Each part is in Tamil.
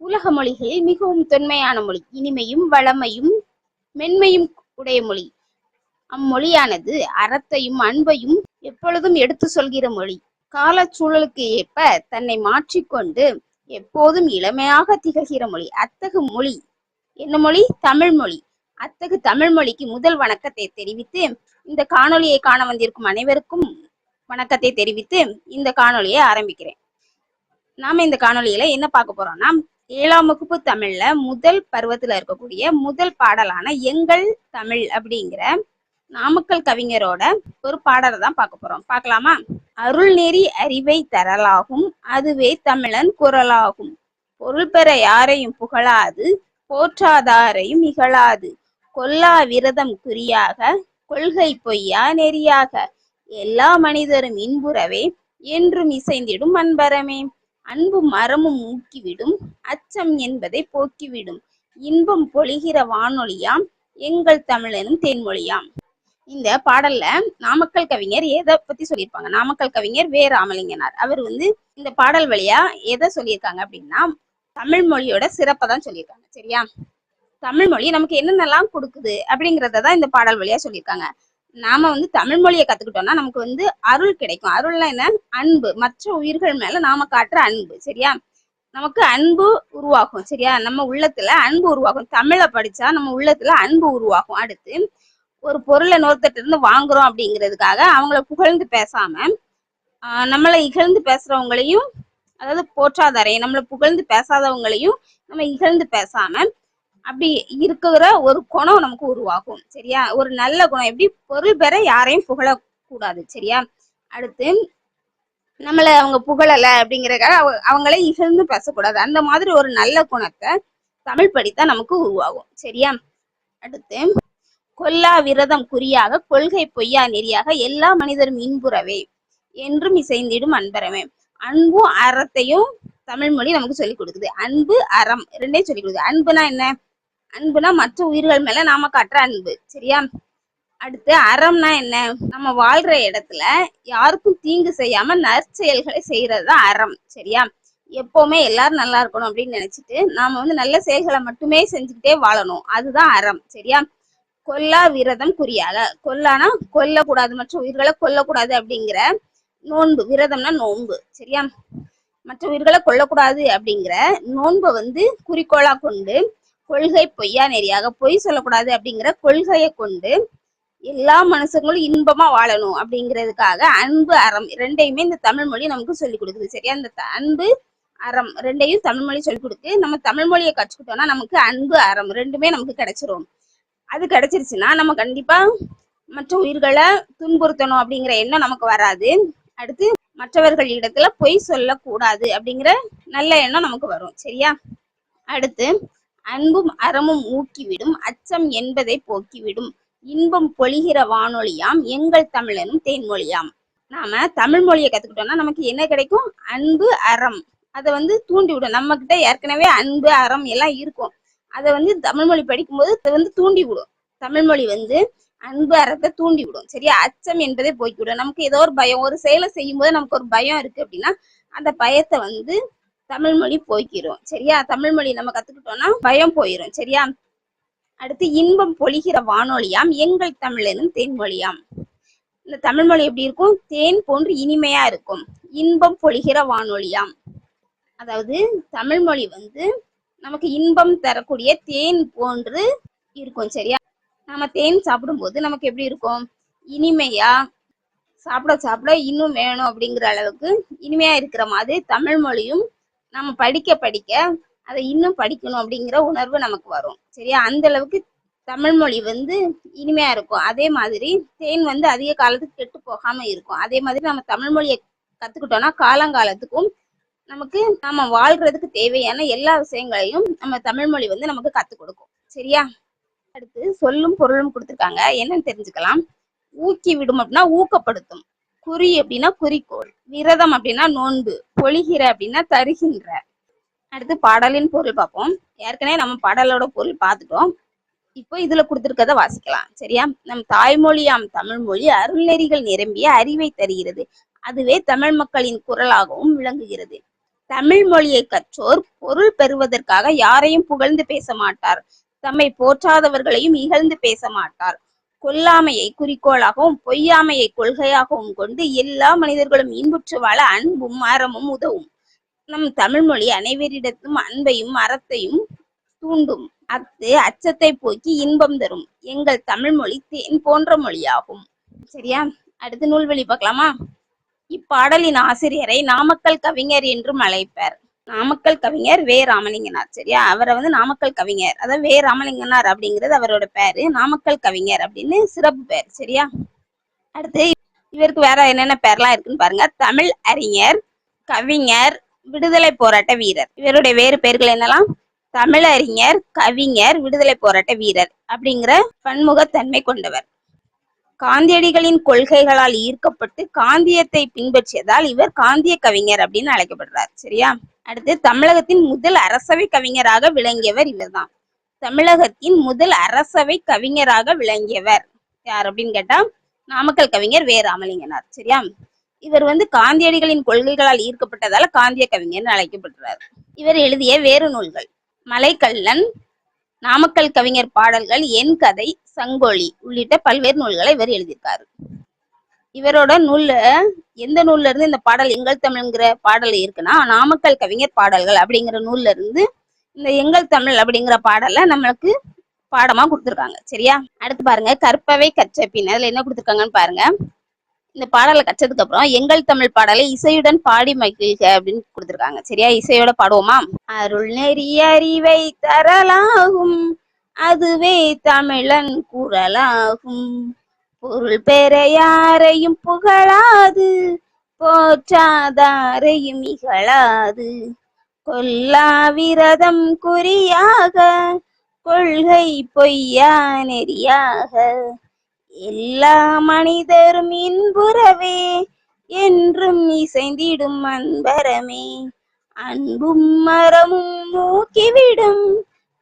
உலக மொழிகளில் மிகவும் தொன்மையான மொழி இனிமையும் வளமையும் மென்மையும் உடைய மொழி. அம்மொழியானது அறத்தையும் அன்பையும் எப்பொழுதும் எடுத்து சொல்கிற மொழி. காலச்சூழலுக்கு ஏற்ப தன்னை மாற்றிக்கொண்டு எப்போதும் இளமையாக திகழ்கிற மொழி. அத்தகு மொழி. என்ன மொழி? தமிழ் மொழி. அத்தகு தமிழ் மொழிக்கு முதல் வணக்கத்தை தெரிவித்து இந்த காணொலியை காண வந்திருக்கும் அனைவருக்கும் வணக்கத்தை தெரிவித்து இந்த காணொலியை ஆரம்பிக்கிறேன். நாம இந்த காணொலியில என்ன பார்க்க போறோம்னா ஏழாம் வகுப்பு தமிழ்ல முதல் பருவத்துல இருக்கக்கூடிய முதல் பாடலான எங்கள் தமிழ் அப்படிங்கிற நாமக்கல் கவிஞரோட ஒரு பாடலை தான் பார்க்க போறோம். பார்க்கலாமா? அருள் நெறி அறிவை தரலாகும் அதுவே தமிழன் குரலாகும். பொருள் பெற யாரையும் புகழாது போற்றாதாரையும் இகழாது. கொல்லா விரதம் குறியாக கொள்கை பொய்யா நெறியாக. எல்லா மனிதரும் இன்புறவே என்றும் இசைந்திடும் அன்பரமே. அன்பும் மரமும் ஊக்கிவிடும். அச்சம் என்பதை போக்கிவிடும். இன்பம் பொழிகிற வானொலியாம் எங்கள் தமிழனும் தேன்மொழியாம். இந்த பாடல்ல நாமக்கல் கவிஞர் எதை பத்தி சொல்லியிருப்பாங்க? நாமக்கல் கவிஞர் வே ராமலிங்கனார் அவர் வந்து இந்த பாடல் வழியா எதை சொல்லியிருக்காங்க அப்படின்னா தமிழ் மொழியோட சிறப்பை தான் சொல்லியிருக்காங்க. சரியா? தமிழ் மொழி நமக்கு என்னென்னலாம் கொடுக்குது அப்படிங்கறத தான் இந்த பாடல் வழியா சொல்லியிருக்காங்க. நாம வந்து தமிழ் மொழியை கத்துக்கிட்டோம்னா நமக்கு வந்து அருள் கிடைக்கும். அருள்னா என்ன? அன்பு. மற்ற உயிர்கள் மேல நாம காட்டுற அன்பு. சரியா? நமக்கு அன்பு உருவாகும். சரியா? நம்ம உள்ளத்துல அன்பு உருவாகும். தமிழை படிச்சா நம்ம உள்ளத்துல அன்பு உருவாகும். அடுத்து ஒரு பொருளை நோர்த்திட்ட இருந்து வாங்குறோம் அப்படிங்கிறதுக்காக அவங்கள புகழ்ந்து பேசாம ஆஹ் நம்மளை இகழ்ந்து பேசுறவங்களையும் அதாவது போற்றாதாரையும் நம்மளை புகழ்ந்து பேசாதவங்களையும் நம்ம இகழ்ந்து பேசாம அப்படி இருக்கிற ஒரு குணம் நமக்கு உருவாகும் சரியா? ஒரு நல்ல குணம். எப்படி? பொருள் பெற யாரையும் புகழக்கூடாது சரியா? அடுத்து நம்மளை அவங்க புகழல அப்படிங்கிறக்காக அவங்களே இகழ்ந்து பேசக்கூடாது. அந்த மாதிரி ஒரு நல்ல குணத்தை தமிழ் படித்தா நமக்கு உருவாகும் சரியா? அடுத்து கொல்லா விரதம் குறியாக கொள்கை பொய்யா நெறியாக எல்லா மனிதரும் இன்புறவே என்றும் இசைந்திடும் அன்பரமே. அன்பும் அறத்தையும் தமிழ் மொழி நமக்கு சொல்லிக் கொடுக்குது. அன்பு அறம் ரெண்டையும் சொல்லிக் கொடுக்குது. அன்புனா என்ன? அன்புனா மற்ற உயிர்கள் மேல நாம காட்டுற அன்பு சரியா? அடுத்து அறம்னா என்ன? நம்ம வாழ்ற இடத்துல யாருக்கும் தீங்கு செய்யாம நற்செயல்களை செய்யறது தான் அறம் சரியா? எப்பவுமே எல்லாரும் நல்லா இருக்கணும் அப்படின்னு நினைச்சிட்டு நாம வந்து நல்ல செயல்களை மட்டுமே செஞ்சுக்கிட்டே வாழணும். அதுதான் அறம் சரியா? கொல்லா விரதம் குறியாக கொல்லானா கொல்லக்கூடாது மற்ற உயிர்களை கொல்லக்கூடாது அப்படிங்கிற நோன்பு. விரதம்னா நோன்பு சரியா? மற்ற உயிர்களை கொல்லக்கூடாது அப்படிங்கிற நோன்பை வந்து குறிக்கோளா கொண்டு கொள்கை பொய்யா நெறியாக பொய் சொல்லக்கூடாது அப்படிங்கிற கொள்கையை கொண்டு எல்லா மனுஷங்களும் இன்பமா வாழணும் அப்படிங்கிறதுக்காக அன்பு அறம் ரெண்டையுமே இந்த தமிழ் மொழி நமக்கு சொல்லி கொடுக்குது. சரியா? இந்த த- அன்பு அறம் ரெண்டையும் தமிழ் மொழி சொல்லி கொடுத்து நம்ம தமிழ் மொழியை கற்றுக்கிட்டோம்னா நமக்கு அன்பு அறம் ரெண்டுமே நமக்கு கிடைச்சிரும். அது கிடைச்சிருச்சுன்னா நம்ம கண்டிப்பா மற்ற உயிர்களை துன்புறுத்தணும் அப்படிங்கிற எண்ணம் நமக்கு வராது. அடுத்து மற்றவர்கள் இடத்துல பொய் சொல்லக்கூடாது அப்படிங்கிற நல்ல எண்ணம் நமக்கு வரும். சரியா? அடுத்து அன்பும் அறமும் ஊக்கிவிடும் அச்சம் என்பதை போக்கிவிடும். இன்பம் பொழிகிற வானொலியாம் எங்கள் தமிழனும் தேன்மொழியாம். நாம தமிழ் மொழியை கத்துக்கிட்டோம்னா நமக்கு என்ன கிடைக்கும்? அன்பு அறம். அதை வந்து தூண்டி விடும். நம்ம கிட்ட ஏற்கனவே அன்பு அறம் எல்லாம் இருக்கும். அதை வந்து தமிழ் மொழி படிக்கும்போது அதை வந்து தூண்டி விடும். தமிழ் மொழி வந்து அன்பு அறத்தை தூண்டி விடும். சரியா? அச்சம் என்பதை போக்கிவிடும். நமக்கு ஏதோ ஒரு பயம். ஒரு செயலை செய்யும் போது நமக்கு ஒரு பயம் இருக்கு அப்படின்னா அந்த பயத்தை வந்து தமிழ் மொழி சரியா? தமிழ் மொழி நம்ம கத்துக்கிட்டோம்னா பயம் போயிரும். சரியா? அடுத்து இன்பம் பொழிகிற வானொலியாம் எங்கள் தமிழனும் தேன்மொழியாம் இந்த தமிழ் மொழி எப்படி இருக்கும்? தேன் போன்று இனிமையா இருக்கும். இன்பம் பொழிகிற வானொலியாம். அதாவது தமிழ் மொழி வந்து நமக்கு இன்பம் தரக்கூடிய தேன் போன்று இருக்கும். சரியா? நம்ம தேன் சாப்பிடும்போது நமக்கு எப்படி இருக்கும்? இனிமையா சாப்பிட சாப்பிட இன்னும் வேணும் அப்படிங்கிற அளவுக்கு இனிமையா இருக்கிற மாதிரி தமிழ் மொழியும் நம்ம படிக்க படிக்க அதை இன்னும் படிக்கணும் அப்படிங்கிற உணர்வு நமக்கு வரும். சரியா? அந்த அளவுக்கு தமிழ் மொழி வந்து இனிமையா இருக்கும். அதே மாதிரி தேன் வந்து அதிக காலத்துக்கு கெட்டு போகாம இருக்கும். அதே மாதிரி நம்ம தமிழ் மொழியை கத்துக்கிட்டோம்னா காலங்காலத்துக்கும் நமக்கு நம்ம வாழ்றதுக்கு தேவையான எல்லா விஷயங்களையும் நம்ம தமிழ் மொழி வந்து நமக்கு கத்துக் கொடுக்கும். சரியா? அடுத்து சொல்லும் பொருளும் கொடுத்துருக்காங்க. என்னன்னு தெரிஞ்சுக்கலாம். ஊக்கி விடும் அப்படின்னா ஊக்கப்படுத்தும். குறி அப்படின்னா குறிக்கோள் விரதம் அப்படின்னா நோன்பு பொழிகிற அப்படின்னா தருகின்ற. அடுத்து பாடலின் பொருள் பார்ப்போம். ஏற்கனவே நம்ம பாடலோட பொருள் பார்த்துட்டோம். இப்போ இதுல கொடுத்துருக்கத வாசிக்கலாம். சரியா? நம் தாய்மொழியாம் தமிழ் மொழி அருள்நெறிகள் நிரம்பிய அறிவை தருகிறது. அதுவே தமிழ் மக்களின் குரலாகவும் விளங்குகிறது. தமிழ் மொழியை கற்றோர் பொருள் பெறுவதற்காக யாரையும் புகழ்ந்து பேச மாட்டார். தம்மை போற்றாதவர்களையும் இகழ்ந்து பேச மாட்டார். கொல்லாமையை குறிக்கோளாகவும் பொய்யாமையை கொள்கையாகவும் கொண்டு எல்லா மனிதர்களும் இன்புற்று வாழ அன்பும் அறமும் உதவும். நம் தமிழ் மொழி அனைவரிடத்தும் அன்பையும் அறத்தையும் தூண்டும். அஃது அச்சத்தை போக்கி இன்பம் தரும். எங்கள் தமிழ் மொழி தேன் போன்ற மொழியாகும். சரியா? அடுத்து நூல்வழி பார்க்கலாமா? இப்பாடலின் ஆசிரியரை நாமக்கல் கவிஞர் என்றும் அழைப்பர். நாமக்கல் கவிஞர் வே. ராமலிங்கனார். சரியா? அவரை வந்து நாமக்கல் கவிஞர். அதாவது வே. ராமலிங்கனார் அப்படிங்கிறது அவரோட பேரு. நாமக்கல் கவிஞர் அப்படின்னு சிறப்பு பேர். சரியா? அடுத்து இவருக்கு வேற என்னென்ன பேர்லாம் இருக்குன்னு பாருங்க. தமிழ் அறிஞர் கவிஞர் விடுதலை போராட்ட வீரர். இவருடைய வேறு பெயர்கள் என்னெல்லாம் தமிழறிஞர் கவிஞர் விடுதலை போராட்ட வீரர் அப்படிங்கிற பன்முகத்தன்மை கொண்டவர். காந்தியடிகளின் கொள்கைகளால் ஈர்க்கப்பட்டு காந்தியத்தை பின்பற்றியதால் இவர் காந்திய கவிஞர் அப்படின்னு அழைக்கப்படுறார். சரியா? அடுத்து தமிழகத்தின் முதல் அரசவை கவிஞராக விளங்கியவர் இவர்தான். தமிழகத்தின் முதல் அரசவை கவிஞராக விளங்கியவர் யார் அப்படின்னு கேட்டா நாமக்கல் கவிஞர் வே. ராமலிங்கனார். சரியா? இவர் வந்து காந்தியடிகளின் கொள்கைகளால் ஈர்க்கப்பட்டதால காந்திய கவிஞர்னு அழைக்கப்படுறார். இவர் எழுதிய வேறு நூல்கள் மலைக்கல்லன் நாமக்கல் கவிஞர் பாடல்கள் என் கதை சங்கொலி உள்ளிட்ட பல்வேறு நூல்களை இவர் எழுதியிருக்காரு. இவரோட நூல்ல எந்த நூல்ல இருந்து இந்த பாடல் எங்கள் தமிழ்ங்கிற பாடல் இருக்குன்னா நாமக்கல் கவிஞர் பாடல்கள் அப்படிங்கிற நூல்ல இருந்து இந்த எங்கள் தமிழ் அப்படிங்கிற பாடலை நம்மளுக்கு பாடமா கொடுத்துருக்காங்க. சரியா? அடுத்து பாருங்க கற்பவை கற்ற பின். அதுல என்ன கொடுத்துருக்காங்கன்னு பாருங்க. இந்த பாடலை கற்றதுக்கு அப்புறம் எங்கள் தமிழ் பாடலை இசையுடன் பாடி மகிழ்க அப்படின்னு கொடுத்துருக்காங்க. சரியா? இசையோட பாடுவோமா? அருள் நெறிய அறிவை தரலாகும். அதுவே தமிழன் குரலாகும். பொருள் பெற யாரையும் புகழாது. போற்றாதாரையும் இகழாது. கொல்லா விரதம் குறியாக. கொள்கை பொய்யா நெறியாக. எல்லா மனிதரும் இன்புறவே என்றும் இசைந்திடும் அன்பரமே. அன்பும் மரமும் மூக்கிவிடும்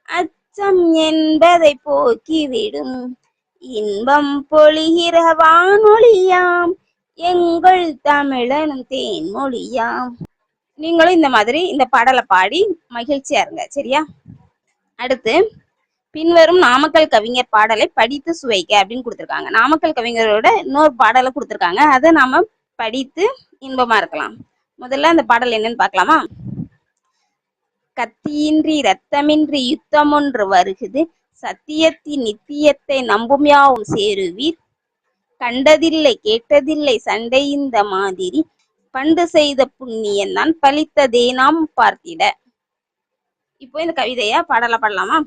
அச்சம் என்பதை போக்கிவிடும். இன்பம் பொழிகிற வானொலியாம் எங்கள் தமிழனும் தேன்மொழியாம். நீங்களும் இந்த மாதிரி இந்த பாடலை பாடி மகிழ்ச்சியா இருங்க சரியா? அடுத்து பின்வரும் நாமக்கல் கவிஞர் பாடலை படித்து சுவைக்க அப்படின்னு கொடுத்துருக்காங்க. நாமக்கல் கவிஞரோட இன்னொரு பாடலை கொடுத்துருக்காங்க. அதை நாம படித்து இன்பமா இருக்கலாம். முதல்ல அந்த பாடல் என்னன்னு பார்க்கலாமா? கத்தியின்றி ரத்தமின்றி யுத்தம் ஒன்று வருகுது. சத்தியத்தின் நித்தியத்தை நம்பும் யாவும் சேருவீர். கண்டதில்லை கேட்டதில்லை சண்டை இந்த மாதிரி. பண்டு செய்த புண்ணியம் தான் பழித்ததே நாம் பார்த்திட. இப்போ இந்த கவிதையா பாடல பாடலாமா?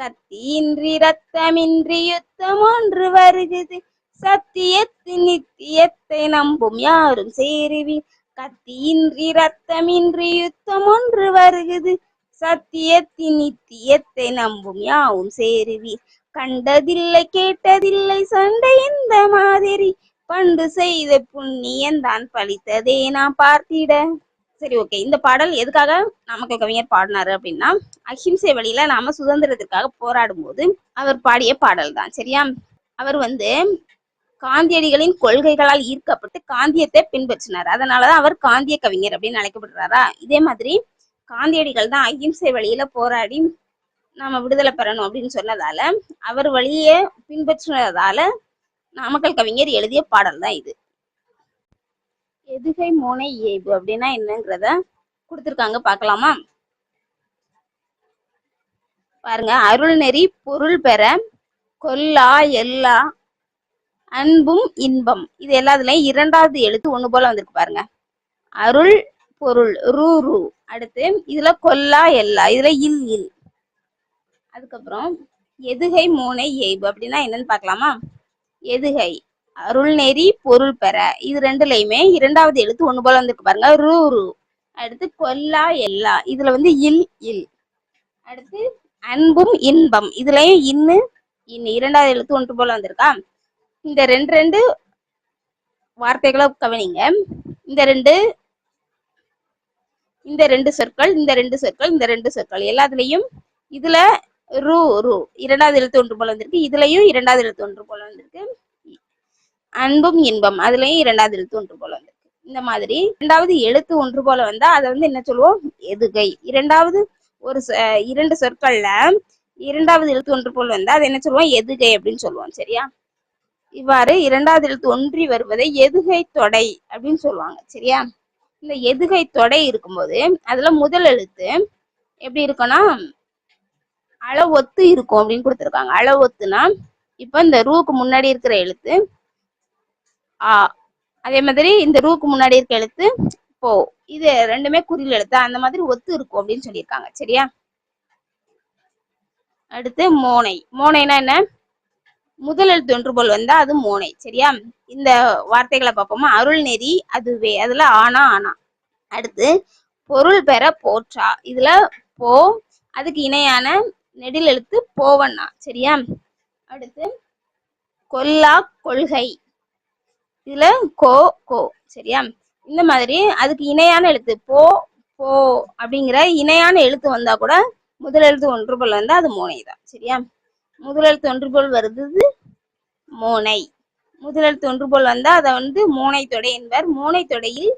கத்தியின்றி ரத்தமின்றி யுத்தம் ஒன்று வருகுது சத்தியத்தின் நித்தியத்தை நம்பும் யாரும் சேருவீர் கத்தியின்றி ரத்தமின்றி யுத்தம் ஒன்று வருகுது சத்தியத்தின் நித்தியத்தை நம்பும் யாவும் சேருவீர் கண்டதில்லை கேட்டதில்லை சண்டை இந்த மாதிரி. பண்டு செய்த புண்ணியந்தான் பழித்ததே நான் பார்த்திட. சரி ஓகே இந்த பாடல் எதுக்காக நாமக்கல் கவிஞர் பாடினாரு அப்படின்னா அஹிம்சை வழியில நாம சுதந்திரத்திற்காக போராடும் போது அவர் பாடிய பாடல் தான் சரியா? அவர் வந்து காந்தியடிகளின் கொள்கைகளால் ஈர்க்கப்பட்டு காந்தியத்தை பின்பற்றினார். அதனாலதான் அவர் காந்திய கவிஞர் அப்படின்னு அழைக்கப்படுறாரா? இதே மாதிரி காந்தியடிகள் தான் அஹிம்சை வழியில போராடி நாம விடுதலை பெறணும் அப்படின்னு சொன்னதால அவர் வழியே பின்பற்றினதால நாமக்கல் கவிஞர் எழுதிய பாடல் தான் இது. எதுகை மோனை இயைபு அப்படின்னா என்னங்கிறத கொடுத்துருக்காங்க. பார்க்கலாமா? பாருங்க. அருள் நெறி பொருள் பெற கொல்லா எல்லா அன்பும் இன்பம். இது எல்லாத்துலயும் இரண்டாவது எழுத்து ஒண்ணு போல வந்திருக்கு பாருங்க. அருள் பொருள் ரூ ரூ. அடுத்து இதுல கொல்லா எல்லா. இதுல இல் இல். அதுக்கப்புறம் எதுகை மூனை ஏய்பு அப்படின்னா என்னன்னு பார்க்கலாமா? எதுகை. அருள்நெறி பொருள் பெற. இது ரெண்டுலயுமே இரண்டாவது எழுத்து ஒண்ணு போல வந்திருக்கு பாருங்க. ரூ ரூ. அடுத்து கொல்லா எல்லா. இதுல வந்து இல் இல். அடுத்து அன்பும் இன்பம். இதுலயும் இன்னு இன்னு இரண்டாவது எழுத்து ஒன்று போல வந்திருக்கா. இந்த ரெண்டு ரெண்டு வார்த்தைகளை கவனிங்க. இந்த ரெண்டு இந்த ரெண்டு சொற்கள் இந்த ரெண்டு சொற்கள் இந்த ரெண்டு சொற்கள். எல்லாத்துலயும் இதுல ரூ ரூ. இரண்டாவது எழுத்து ஒன்று போல வந்திருக்கு. இதுலயும் இரண்டாவது எழுத்து ஒன்று போல வந்திருக்கு. அன்பும் இன்பம். அதுலயும் இரண்டாவது எழுத்து ஒன்று போல வந்திருக்கு. இந்த மாதிரி இரண்டாவது எழுத்து ஒன்று போல வந்தா அதை வந்து என்ன சொல்லுவோம்? எதுகை. இரண்டாவது ஒரு இரண்டு சொற்கள்ல இரண்டாவது எழுத்து ஒன்று போல் வந்தா அதை என்ன சொல்லுவோம்? எதுகை அப்படின்னு சொல்லுவோம். சரியா? இவ்வாறு இரண்டாவது எழுத்து ஒன்றி வருவதை எதுகை தொடை அப்படின்னு சொல்லுவாங்க. சரியா? இந்த எதுகை தொடை இருக்கும்போது அதுல முதல் எழுத்து எப்படி இருக்கும்னா அளவொத்து இருக்கும் அப்படின்னு கொடுத்துருக்காங்க. அளவொத்துனா இப்ப இந்த ரூக்கு முன்னாடி இருக்கிற எழுத்து ஆ அதே மாதிரி இந்த ரூக்கு முன்னாடி இருக்க எழுத்து போ இது ரெண்டுமே குறில் எழுத்து அந்த மாதிரி ஒத்து இருக்கும் அப்படின்னு சொல்லியிருக்காங்க சரியா? அடுத்து மோனை. மோனைனா என்ன? முதல் எழுத்து ஒன்று போல் வந்தா அது மோனை சரியா? இந்த வார்த்தைகளை பார்ப்போமா? அருள் நெறி அதுவே அதுல ஆனா ஆனா. அடுத்து பொருள் பெற போற்றா இதுல போ அதுக்கு இணையான நெடில் எழுத்து போவண்ணா சரியா? அடுத்து கொல்லா கொள்கை இதுல கோ கோ சரியா? இந்த மாதிரி அதுக்கு இணையான எழுத்து போ போ அப்படிங்கிற இணையான எழுத்து வந்தா கூட முதல் எழுத்து ஒன்று போல் வந்தா அது மோனை தான் சரியா? முதல் எழுத்து ஒன்று போல் வருது மோனை. முதல் எழுத்து ஒன்று போல் வந்தா அதை வந்து மோனை தொடை என்பர். மோனை தொடையில்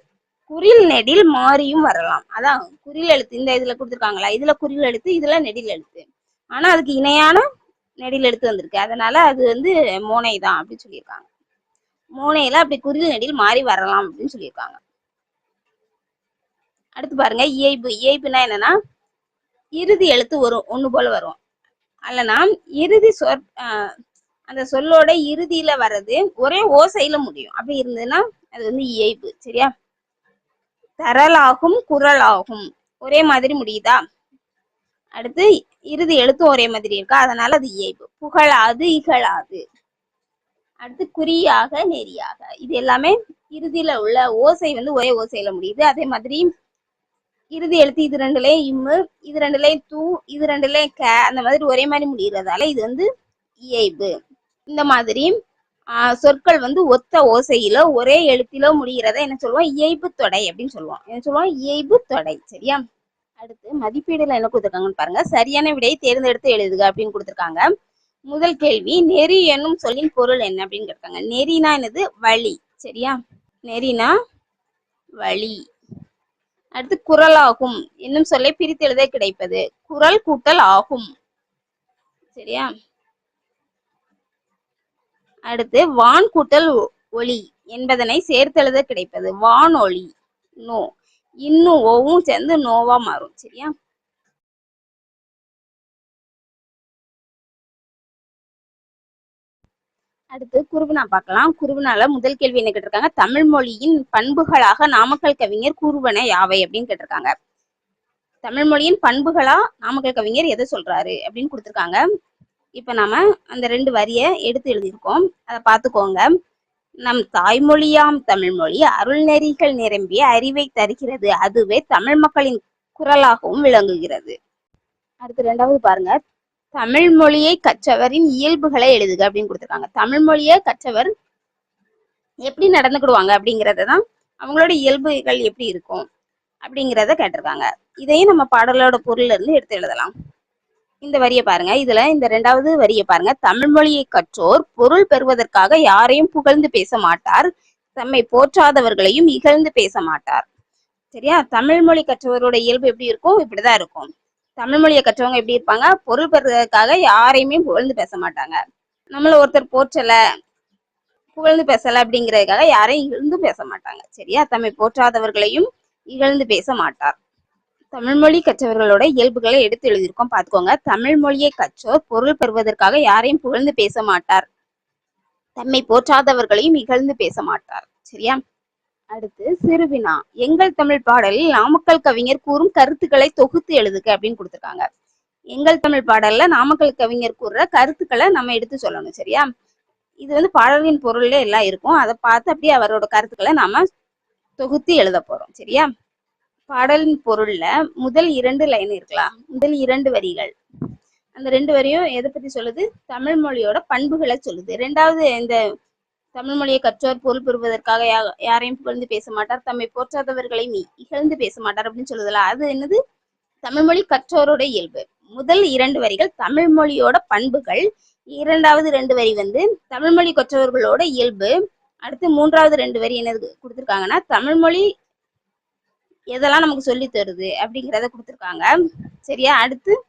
குறில் நெடில் மாறியும் வரலாம். அதான் குறில் எழுத்து இந்த இதுல கொடுத்துருக்காங்களா? இதுல குறில் எழுத்து இதுல நெடில் எழுத்து. ஆனா அதுக்கு இணையான நெடில் எழுத்து வந்திருக்கு. அதனால அது வந்து மோனை தான் அப்படின்னு சொல்லியிருக்காங்க. மூணையில அப்படி குறில் நெடில் மாறி வரலாம் அப்படின்னு சொல்லியிருக்காங்க. அடுத்து பாருங்க இயைபு. இயைபுனா என்னன்னா இறுதி எழுத்து வரும் ஒண்ணு போல வரும். அல்லனா இறுதி சொற் அந்த சொல்லோட இறுதியில வர்றது ஒரே ஓசையில முடியும். அப்படி இருந்ததுன்னா அது வந்து இயைபு சரியா? தரலாகும் குரலாகும். ஒரே மாதிரி முடியுதா? அடுத்து இறுதி எழுத்தும் ஒரே மாதிரி இருக்கா? அதனால அது இயைபு. புகழாது இகழாது. அடுத்து குறியாக நெறியாக. இது எல்லாமே இறுதியில உள்ள ஓசை வந்து ஒரே ஓசையில முடியுது. அதே மாதிரி இறுதி எழுத்து இது ரெண்டுலயும் இம்மு இது ரெண்டுலயும் தூ இது ரெண்டுலயும் க அந்த மாதிரி ஒரே மாதிரி முடிகிறதால இது வந்து இயைபு. இந்த மாதிரி ஆஹ் சொற்கள் வந்து ஒத்த ஓசையில ஒரே எழுத்தில முடிகிறத என்ன சொல்லுவோம்? இயைபு தொடை அப்படின்னு சொல்லுவோம். என்ன சொல்லுவோம்? இயைபு தொடை. சரியா? அடுத்து மதிப்பீடுல என்ன கொடுத்துருக்காங்கன்னு பாருங்க. சரியான விடையை தேர்ந்தெடுத்து எழுதுக அப்படின்னு கொடுத்துருக்காங்க. முதல் கேள்வி நெறி என்னும் சொல்லின் பொருள் என்ன அப்படின்னு கேட்காங்க நெறினா என்னது? வழி. சரியா? நெறினா வழி. அடுத்து குரலாகும். என்னும் சொல்லை பிரித்து எழுத கிடைப்பது. குரல் கூட்டல் ஆகும். சரியா? அடுத்து வான் கூட்டல் ஒளி என்பதனை சேர்த்தெழுத கிடைப்பது. வானொலி நோ. இன்னும் ஓவும் சேர்ந்து நோவா மாறும். சரியா? அடுத்து குருவினா பார்க்கலாம். குருவினால முதல் கேள்வி என்ன கேட்டிருக்காங்க? தமிழ் மொழியின் பண்புகளாக நாமக்கல் கவிஞர் குருவன யாவை அப்படின்னு கேட்டிருக்காங்க. தமிழ் மொழியின் பண்புகளா நாமக்கல் கவிஞர் எதை சொல்றாரு அப்படின்னு கொடுத்துருக்காங்க. இப்ப நாம அந்த ரெண்டு வரியை எடுத்து எழுதியிருக்கோம். அதை பார்த்துக்கோங்க. நம் தாய்மொழியாம் தமிழ் மொழி அருள்நெறிகள் நிரம்பிய அறிவை தருகிறது. அதுவே தமிழ் மக்களின் குரலாகவும் விளங்குகிறது. அடுத்து ரெண்டாவது பாருங்க. தமிழ் மொழியை கற்றவரின் இயல்புகளை எழுதுக அப்படின்னு கொடுத்துருக்காங்க. தமிழ் மொழியை கற்றவர் எப்படி நடந்துக்கிடுவாங்க அப்படிங்கிறத தான் அவங்களோட இயல்புகள் எப்படி இருக்கும் அப்படிங்கிறத கேட்டிருக்காங்க. இதையும் நம்ம பாடலோட பொருள்ல இருந்து எடுத்து எழுதலாம். இந்த வரியை பாருங்க. இதுல இந்த ரெண்டாவது வரியை பாருங்க. தமிழ் மொழியை கற்றோர் பொருள் பெறுவதற்காக யாரையும் புகழ்ந்து பேச மாட்டார். தம்மை போற்றாதவர்களையும் இகழ்ந்து பேச மாட்டார். சரியா? தமிழ் மொழி கற்றவரோட இயல்பு எப்படி இருக்கும் இப்படிதான் இருக்கும். தமிழ் மொழியை கற்றவங்க எப்படி இருப்பாங்க? பொருள் பெறுவதற்காக யாரையுமே புகழ்ந்து பேச மாட்டாங்க. நம்மள ஒருத்தர் போற்றல புகழ்ந்து பேசல அப்படிங்கிறதுக்காக யாரையும் இகழ்ந்து பேச மாட்டாங்க. சரியா? தம்மை போற்றாதவர்களையும் இகழ்ந்து பேச மாட்டார். தமிழ் மொழி கற்றவர்களோட இயல்புகளை எடுத்து எழுதியிருக்கோம். பார்த்துக்கோங்க. தமிழ் மொழியை கற்றோர் பொருள் பெறுவதற்காக யாரையும் புகழ்ந்து பேச மாட்டார். தம்மை போற்றாதவர்களையும் இகழ்ந்து பேச மாட்டார். சரியா? அடுத்து சிறுவினா. எங்கள் தமிழ் பாடலில் நாமக்கல் கவிஞர் கூறும் கருத்துக்களை தொகுத்து எழுதுக அப்படின்னு கொடுத்துருக்காங்க. எங்கள் தமிழ் பாடல்ல நாமக்கல் கவிஞர் கூறுற கருத்துக்களை நம்ம எடுத்து சொல்லணும் சரியா? இது வந்து பாடலின் பொருள்ல எல்லாம் இருக்கும். அதை பார்த்து அப்படியே அவரோட கருத்துக்களை நாம தொகுத்து எழுத போறோம் சரியா? பாடலின் பொருள்ல முதல் இரண்டு லைன் இருக்கலாம் முதல் இரண்டு வரிகள். அந்த ரெண்டு வரியும் எதை பத்தி சொல்லுது? தமிழ் மொழியோட பண்புகளை சொல்லுது. ரெண்டாவது இந்த தமிழ் மொழியை கற்றோர் பொருள் பெறுவதற்காக யா- யாரையும் புகழ்ந்து பேச மாட்டார். தம்மை போற்றாதவர்களை இகழ்ந்து பேச மாட்டார் அப்படின்னு சொல்லுதுல அது என்னது? தமிழ் மொழி கற்றோரோட இயல்பு. முதல் இரண்டு வரிகள் தமிழ் மொழியோட பண்புகள். இரண்டாவது ரெண்டு வரி வந்து தமிழ் மொழி கற்றவர்களோட இயல்பு. அடுத்து மூன்றாவது ரெண்டு வரி என்னது கொடுத்துருக்காங்கன்னா தமிழ் மொழி எதெல்லாம் நமக்கு சொல்லி தருது அப்படிங்கிறத கொடுத்துருக்காங்க. சரியா? அடுத்து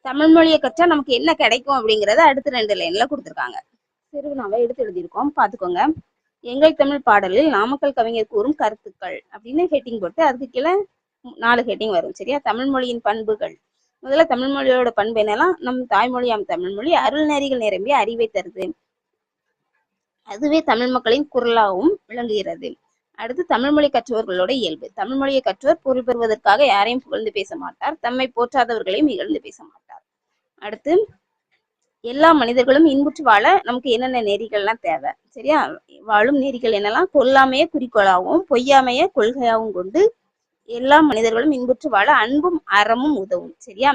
தமிழ் மொழியை கற்றா நமக்கு என்ன கிடைக்கும் அப்படிங்கிறத அடுத்த ரெண்டு லைன்ல கொடுத்துருக்காங்க. சிறுவினாவை எடுத்து எழுதியிருக்கோம். பார்த்துக்கோங்க. எங்கள் தமிழ் பாடலில் நாமக்கல் கவிஞர் கூறும் கருத்துக்கள் அப்படின்னு ஹெட்டிங் போட்டு அதுக்கு கீழே நாலு ஹெட்டிங் வரும். சரியா? தமிழ் மொழியின் பண்புகள். முதல்ல தமிழ் மொழியோட பண்பு என்னெல்லாம் நம் தாய்மொழியாம் தமிழ் மொழி அருள் நெறிகள் நிரம்பி அறிவை தருது. அதுவே தமிழ் மக்களின் குரலாகவும் விளங்குகிறது. அடுத்து தமிழ் மொழி கற்றவர்களோட இயல்பு. தமிழ் மொழியை கற்றவர் பொருள் பெறுவதற்காக யாரையும் புகழ்ந்து பேச மாட்டார். தம்மை போற்றாதவர்களையும் இகழ்ந்து பேச மாட்டார். அடுத்து எல்லா மனிதர்களும் இன்புற்று வாழ நமக்கு என்னென்ன நெறிகள்லாம் தேவை? சரியா? வாழும் நெறிகள் என்னெல்லாம்? கொல்லாமைய குறிக்கோளாகவும் பொய்யாமைய கொள்கையாகவும் கொண்டு எல்லா மனிதர்களும் இன்புற்று வாழ அன்பும் அறமும் உதவும். சரியா?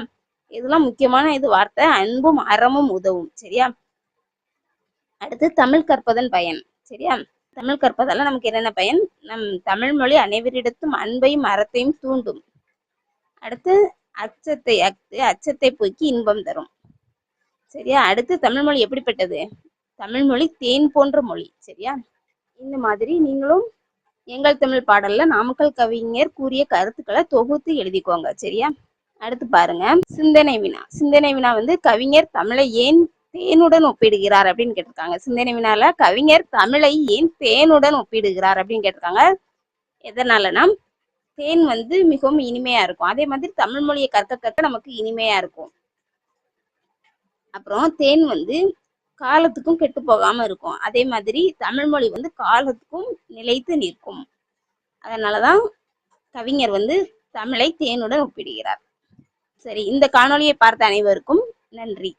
இதெல்லாம் முக்கியமான இது வார்த்தை. அன்பும் அறமும் உதவும். சரியா? அடுத்து தமிழ் கற்பதன் பயன். சரியா? தமிழ் கற்பதால நமக்கு என்னென்ன பயன்? நம் தமிழ் மொழி அனைவரிடத்தும் அன்பையும் அறத்தையும் தூண்டும். அடுத்து அச்சத்தை அத்து அச்சத்தை போக்கி இன்பம் தரும். சரியா? அடுத்து தமிழ் மொழி எப்படிப்பட்டது? தமிழ் மொழி தேன் போன்ற மொழி சரியா? இந்த மாதிரி நீங்களும் எங்கள் தமிழ் பாடல்ல நாமக்கல் கவிஞர் கூறிய கருத்துக்களை தொகுத்து எழுதிக்கோங்க சரியா? அடுத்து பாருங்க. சிந்தனை வினா. சிந்தனை வினா வந்து கவிஞர் தமிழை ஏன் தேனுடன் ஒப்பிடுகிறார் அப்படின்னு கேட்டிருக்காங்க. சிந்தனை வினால கவிஞர் தமிழை ஏன் தேனுடன் ஒப்பிடுகிறார் அப்படின்னு கேட்டிருக்காங்க. எதனாலனா தேன் வந்து மிகவும் இனிமையா இருக்கும். அதே மாதிரி தமிழ் மொழியை கற்க கற்க நமக்கு இனிமையா இருக்கும். அப்புறம் தேன் வந்து காலத்துக்கும் கெட்டு போகாம இருக்கும். அதே மாதிரி தமிழ் மொழி வந்து காலத்துக்கும் நிலைத்து நிற்கும். அதனாலதான் கவிஞர் வந்து தமிழை தேனுடன் ஒப்பிடுகிறார். சரி இந்த காணொளியை பார்த்த அனைவருக்கும் நன்றி.